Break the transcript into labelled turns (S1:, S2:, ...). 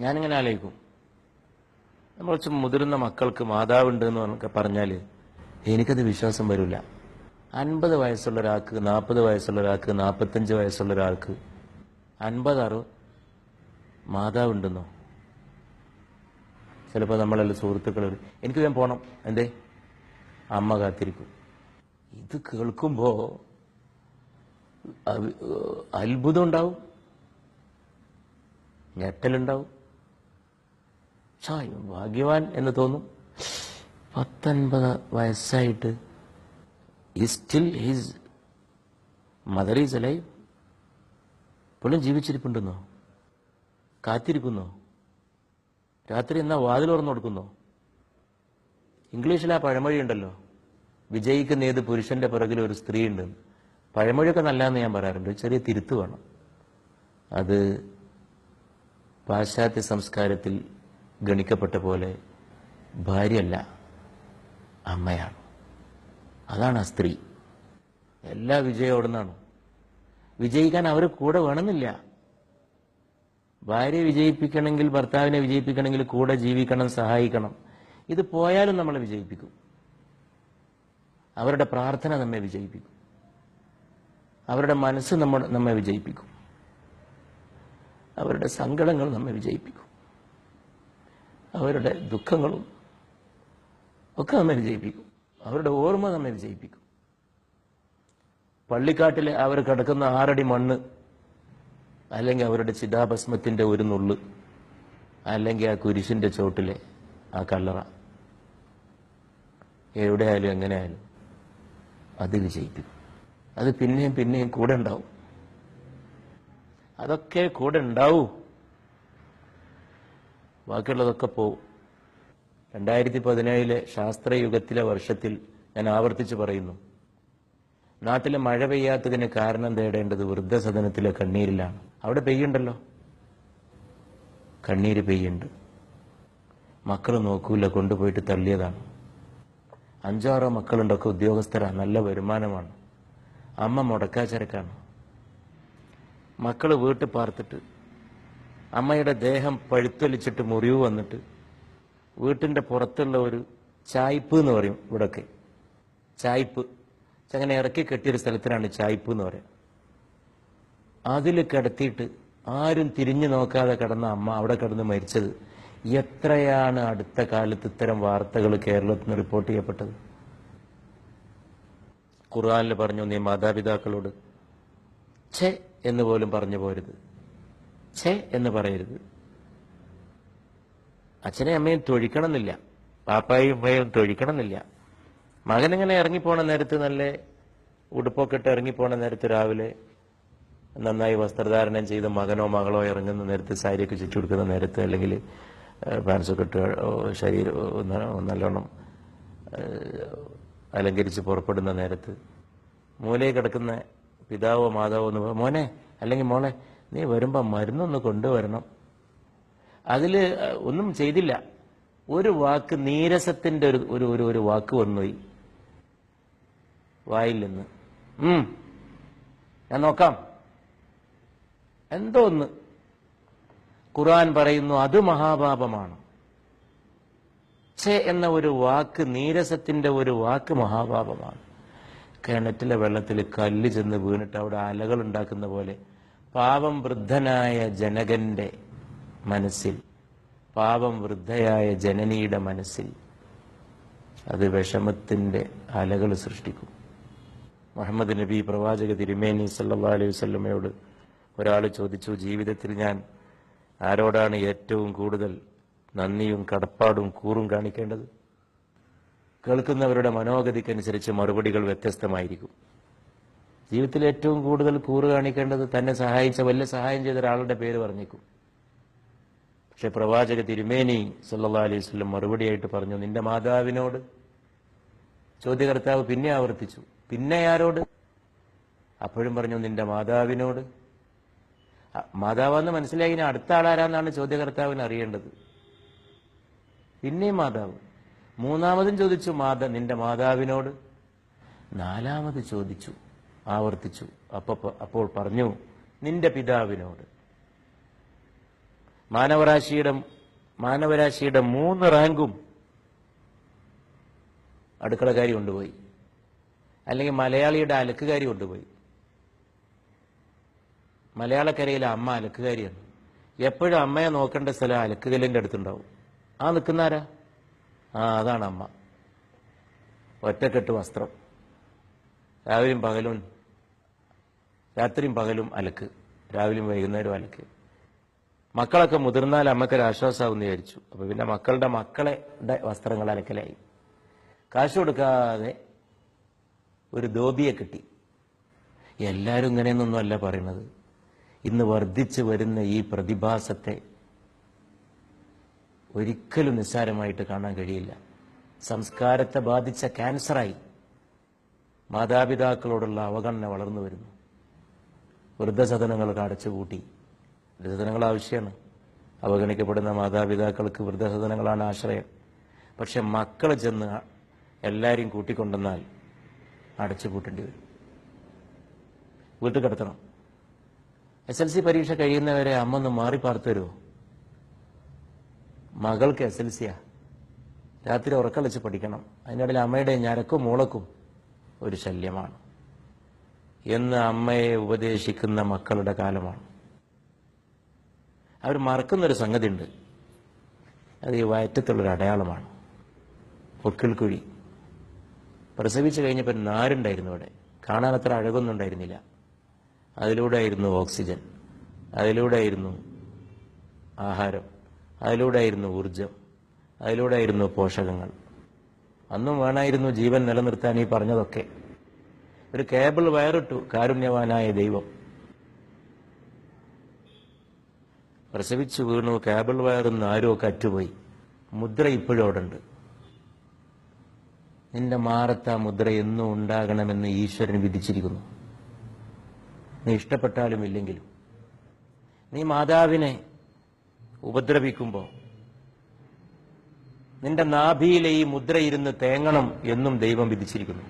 S1: ഞാനിങ്ങനെ ആലോചിക്കും. നമ്മൾ കുറച്ച് മുതിർന്ന മക്കൾക്ക് മാതാവുണ്ട് എന്ന് പറഞ്ഞാൽ എനിക്കത് വിശ്വാസം വരില്ല. അൻപത് വയസ്സുള്ള ഒരാൾക്ക് നാൽപ്പത് വയസ്സുള്ള ഒരാൾക്ക് നാൽപ്പത്തഞ്ച് വയസ്സുള്ള ഒരാൾക്ക് അൻപത് അറുപത് മാതാവുണ്ടെന്നോ? ചിലപ്പോൾ നമ്മളെല്ലാം സുഹൃത്തുക്കൾ എനിക്ക് ഞാൻ പോണം. എന്തേ? അമ്മ കാത്തിരിക്കും. ഇത് കേൾക്കുമ്പോൾ അത്ഭുതം ഉണ്ടാവും. ഞെട്ടലുണ്ടാവും. ഭാഗ്യവാൻ എന്ന് തോന്നും. പത്തൊൻപത് വയസ്സായിട്ട് still his mother is alive ഇപ്പോഴും ജീവിച്ചിരിപ്പുണ്ടെന്നോ? കാത്തിരിക്കുന്നോ? രാത്രി എന്നാ വാതിൽ തുറന്നു കൊടുക്കുന്നോ? ഇംഗ്ലീഷിൽ ആ പഴമൊഴി ഉണ്ടല്ലോ. വിജയിക്കുന്ന ഏത് പുരുഷന്റെ പിറകിൽ ഒരു സ്ത്രീ ഉണ്ട് പഴമൊഴിയൊക്കെ നല്ലതെന്ന് ഞാൻ പറയാറുണ്ട്. ചെറിയ തിരുത്ത് വേണം. അത് പാശ്ചാത്യ സംസ്കാരത്തിൽ ഗണിക്കപ്പെട്ട പോലെ ഭാര്യയല്ല അമ്മയാണ്. അതാണ് ആ സ്ത്രീ. എല്ലാ വിജയം നിന്നാണ് വിജയിക്കാൻ അവർ കൂടെ വേണമെന്നില്ല. ഭാര്യയെ വിജയിപ്പിക്കണമെങ്കിൽ ഭർത്താവിനെ വിജയിപ്പിക്കണമെങ്കിൽ കൂടെ ജീവിക്കണം സഹായിക്കണം. ഇത് പോയാലും നമ്മളെ വിജയിപ്പിക്കും. അവരുടെ പ്രാർത്ഥന നമ്മെ വിജയിപ്പിക്കും. അവരുടെ മനസ്സ് നമ്മൾ നമ്മെ വിജയിപ്പിക്കും. അവരുടെ സങ്കടങ്ങൾ നമ്മെ വിജയിപ്പിക്കും. അവരുടെ ദുഃഖങ്ങളും ഒക്കെ നമ്മെ വിജയിപ്പിക്കും. അവരുടെ ഓർമ്മ നമ്മെ വിജയിപ്പിക്കും. പള്ളിക്കാട്ടിലെ അവർ കിടക്കുന്ന ആറടി മണ്ണ് അല്ലെങ്കിൽ അവരുടെ ചിതാഭസ്മത്തിന്റെ ഒരു നുള്ള് അല്ലെങ്കിൽ ആ കുരിശിന്റെ ചോട്ടിലെ ആ കല്ലറ. എവിടെ ആയാലും എങ്ങനെ ആയാലും അത് വിജയിപ്പിക്കും അത് പിന്നെയും പിന്നെയും കൂടെ ഉണ്ടാവും. അതൊക്കെ കൂടെ ഉണ്ടാവൂ. ബാക്കിയുള്ളതൊക്കെ പോവും. രണ്ടായിരത്തി പതിനേഴിലെ ശാസ്ത്രയുഗത്തിലെ വർഷത്തിൽ ഞാൻ ആവർത്തിച്ച് പറയുന്നു. നാട്ടിലെ മഴ പെയ്യാത്തതിന് കാരണം തേടേണ്ടത് വൃദ്ധസദനത്തിലെ കണ്ണീരിലാണ്. അവിടെ പെയ്യുണ്ടല്ലോ? കണ്ണീര് പെയ്യുണ്ട്. മക്കൾ നോക്കൂല കൊണ്ടുപോയിട്ട് തള്ളിയതാണ്. അഞ്ചാറോ മക്കളുണ്ടൊക്കെ ഉദ്യോഗസ്ഥരാണ് നല്ല വരുമാനമാണ്. അമ്മ മുടക്കാച്ചരക്കാണ് മക്കൾ വീട്ടിൽ പാർത്തിട്ട് അമ്മയുടെ ദേഹം പഴുത്തൊലിച്ചിട്ട് മുറിവ് വന്നിട്ട് വീട്ടിന്റെ പുറത്തുള്ള ഒരു ചായ്പ് എന്ന് പറയും ഇവിടൊക്കെ. ചായ്പ്. അങ്ങനെ ഇറക്കി കെട്ടിയൊരു സ്ഥലത്തിനാണ് ചായ്പ് എന്ന് പറയാം. അതിൽ കിടത്തിയിട്ട് ആരും തിരിഞ്ഞു നോക്കാതെ കിടന്ന അമ്മ അവിടെ കിടന്ന് മരിച്ചത്. എത്രയാണ് അടുത്ത കാലത്ത് ഇത്തരം വാർത്തകൾ കേരളത്തിൽ നിന്ന് റിപ്പോർട്ട് ചെയ്യപ്പെട്ടത്? ഖുർആാനിൽ പറഞ്ഞു നീ മാതാപിതാക്കളോട് ഛെ എന്ന് പോലും പറഞ്ഞു പോരുത്. ഛെ എന്ന് പറയരുത്. അച്ഛനെ അമ്മയും തൊഴിക്കണമെന്നില്ല. പാപ്പായും ഉമ്മയും തൊഴിക്കണമെന്നില്ല. മകനിങ്ങനെ ഇറങ്ങിപ്പോണ നേരത്ത് നല്ല ഉടുപ്പൊക്കെ ഇട്ട് ഇറങ്ങിപ്പോണ നേരത്ത് രാവിലെ നന്നായി വസ്ത്രധാരണം ചെയ്ത് മകനോ മകളോ ഇറങ്ങുന്ന നേരത്ത് സാരിയൊക്കെ ചുറ്റി കൊടുക്കുന്ന നേരത്ത് അല്ലെങ്കിൽ പാൻസൊക്കെ ഇട്ട് ശരീരം നല്ലോണം അലങ്കരിച്ച് പുറപ്പെടുന്ന നേരത്ത് മൂലയിൽ കിടക്കുന്ന പിതാവോ മാതാവോ എന്ന് മോനെ അല്ലെങ്കിൽ മോളെ നീ വരുമ്പോൾ മരുന്നൊന്ന് കൊണ്ടുവരണം. അതിൽ ഒന്നും ചെയ്തില്ല. ഒരു വാക്ക് നീരസത്തിന്റെ ഒരു ഒരു ഒരു ഒരു വാക്ക് വന്നുപോയി. വായിൽ നിന്ന്. ഞാൻ നോക്കാം. എന്തോ ഒന്ന്. ഖുർആൻ പറയുന്നു അത് മഹാപാപമാണ്. ഛെ എന്ന ഒരു വാക്ക് നീരസത്തിന്റെ ഒരു വാക്ക് മഹാപാപമാണ്. കിണറ്റിലെ വെള്ളത്തിൽ കല്ല് ചെന്ന് വീണിട്ട് അവിടെ അലകൾ ഉണ്ടാക്കുന്ന പോലെ പാപം വൃദ്ധനായ ജനകന്റെ മനസ്സിൽ പാപം വൃദ്ധയായ ജനനിയുടെ മനസ്സിൽ അത് വിഷമത്തിന്റെ അലകൾ സൃഷ്ടിക്കും. മുഹമ്മദ് നബി പ്രവാചക തിരുമേനി സല്ലാ അലൈഹി വസല്ലമയോട് ഒരാൾ ചോദിച്ചു ജീവിതത്തിൽ ഞാൻ ആരോടാണ് ഏറ്റവും കൂടുതൽ നന്ദിയും കടപ്പാടും കൂറും കാണിക്കേണ്ടത്? കേൾക്കുന്നവരുടെ മനോഗതിക്കനുസരിച്ച് മറുപടികൾ വ്യത്യസ്തമായിരിക്കും. ജീവിതത്തിൽ ഏറ്റവും കൂടുതൽ കൂറ് കാണിക്കേണ്ടത് തന്നെ സഹായിച്ച വല്ല സഹായം ചെയ്ത ഒരാളുടെ പേര് പറഞ്ഞേക്കും. പക്ഷെ പ്രവാചക തിരുമേനി സല്ലാ അലൈഹി വസല്ലം മറുപടിയായിട്ട് പറഞ്ഞു നിന്റെ മാതാവിനോട് ചോദ്യകർത്താവ് പിന്നെ ആവർത്തിച്ചു. പിന്നെ ആരോട്? അപ്പോഴും പറഞ്ഞു നിന്റെ മാതാവിനോട്. മാതാവെന്ന് മനസ്സിലായി ഇനി അടുത്ത ആളാരാന്നാണ് ചോദ്യകർത്താവിന് അറിയേണ്ടത്. പിന്നെയും മാതാവ് മൂന്നാമതും ചോദിച്ചു മാത നിന്റെ മാതാവിനോട്? നാലാമത് ചോദിച്ചു ആവർത്തിച്ചു. അപ്പൊ അപ്പോൾ പറഞ്ഞു നിന്റെ പിതാവിനോട്. മാനവരാശിയുടെ മാനവരാശിയുടെ മൂന്ന് റാങ്കും അടുക്കളക്കാരി കൊണ്ടുപോയി. അല്ലെങ്കിൽ മലയാളിയുടെ അലക്കുകാരി കൊണ്ടുപോയി. മലയാളക്കരയിലെ അമ്മ അലക്കുകാരിയാണ്. എപ്പോഴും അമ്മയെ നോക്കേണ്ട സ്ഥലം അലക്കുകല്ലിന്റെ അടുത്തുണ്ടാവും. ആ നിൽക്കുന്നാരാ ആ അതാണ് അമ്മ. ഒറ്റക്കെട്ട് വസ്ത്രം. രാവിലെയും പകലും രാത്രിയും പകലും അലക്ക്. രാവിലെയും വൈകുന്നേരം അലക്ക്. മക്കളൊക്കെ മുതിർന്നാൽ അമ്മക്കൊരു ആശ്വാസമാകുമെന്ന് വിചാരിച്ചു. അപ്പൊ പിന്നെ മക്കളുടെ മക്കളെ വസ്ത്രങ്ങൾ അലക്കലായി. കാശ് കൊടുക്കാതെ ഒരു ധോബിയെ കിട്ടി. എല്ലാവരും ഇങ്ങനെയൊന്നും അല്ല പറയുന്നത് ഇന്ന് വർദ്ധിച്ചു വരുന്ന ഈ പ്രതിഭാസത്തെ ഒരിക്കലും നിസ്സാരമായിട്ട് കാണാൻ കഴിയില്ല. സംസ്കാരത്തെ ബാധിച്ച ക്യാൻസറായി മാതാപിതാക്കളോടുള്ള അവഗണന വളർന്നു വരുന്നു. വൃദ്ധസദനങ്ങൾക്ക് അടച്ചുപൂട്ടി. വൃദ്ധസദനങ്ങൾ ആവശ്യമാണ്. അവഗണിക്കപ്പെടുന്ന മാതാപിതാക്കൾക്ക് വൃദ്ധസദനങ്ങളാണ് ആശ്രയം. പക്ഷെ മക്കൾ ചെന്ന് എല്ലാവരെയും കൂട്ടിക്കൊണ്ടെന്നാൽ അടച്ചു കൂട്ടേണ്ടി വരും. വീട്ടിൽ കിടത്തണം. എസ് എൽ സി പരീക്ഷ കഴിയുന്നവരെ അമ്മ ഒന്ന് മാറി പാർത്തരുമോ മകൾക്ക് എസ് എൽ സിയാ രാത്രി ഉറക്കളിച്ച് പഠിക്കണം. അതിനിടയിൽ അമ്മയുടെ ഞരക്കും മൂളക്കും ഒരു ശല്യമാണ്. എന്ന് അമ്മയെ ഉപദേശിക്കുന്ന മക്കളുടെ കാലമാണ്. അവർ മറക്കുന്നൊരു സംഗതി ഉണ്ട് അത് ഈ വയറ്റത്തുള്ളൊരു അടയാളമാണ്. പൊക്കിൾക്കുഴി. പ്രസവിച്ചു കഴിഞ്ഞപ്പോൾ നാരുണ്ടായിരുന്നു അവിടെ. കാണാൻ അത്ര അഴകൊന്നും ഉണ്ടായിരുന്നില്ല. അതിലൂടെ ആയിരുന്നു ഓക്സിജൻ. അതിലൂടെ ആയിരുന്നു ആഹാരം. അതിലൂടെ ആയിരുന്നു ഊർജം അതിലൂടെ ആയിരുന്നു പോഷകങ്ങൾ. അന്നും വേണമായിരുന്നു ജീവൻ നിലനിർത്താൻ ഈ പറഞ്ഞതൊക്കെ. ഒരു കേബിൾ വയറിട്ടു കാരുണ്യവാനായ ദൈവം. പ്രസവിച്ചു വീണു കേബിൾ വയറിന്ന് ആരോ കറ്റുപോയി. മുദ്ര ഇപ്പോഴും അവിടെ ഉണ്ട് നിന്റെ മാറത്ത മുദ്ര എന്നും ഉണ്ടാകണമെന്ന് ഈശ്വരൻ വിധിച്ചിരിക്കുന്നു. നീ ഇഷ്ടപ്പെട്ടാലും ഇല്ലെങ്കിലും. നീ മാതാവിനെ ഉപദ്രവിക്കുമ്പോൾ നിന്റെ നാഭിയിലെ ഈ മുദ്ര ഇരുന്ന് തേങ്ങണം എന്നും ദൈവം വിധിച്ചിരിക്കുന്നു.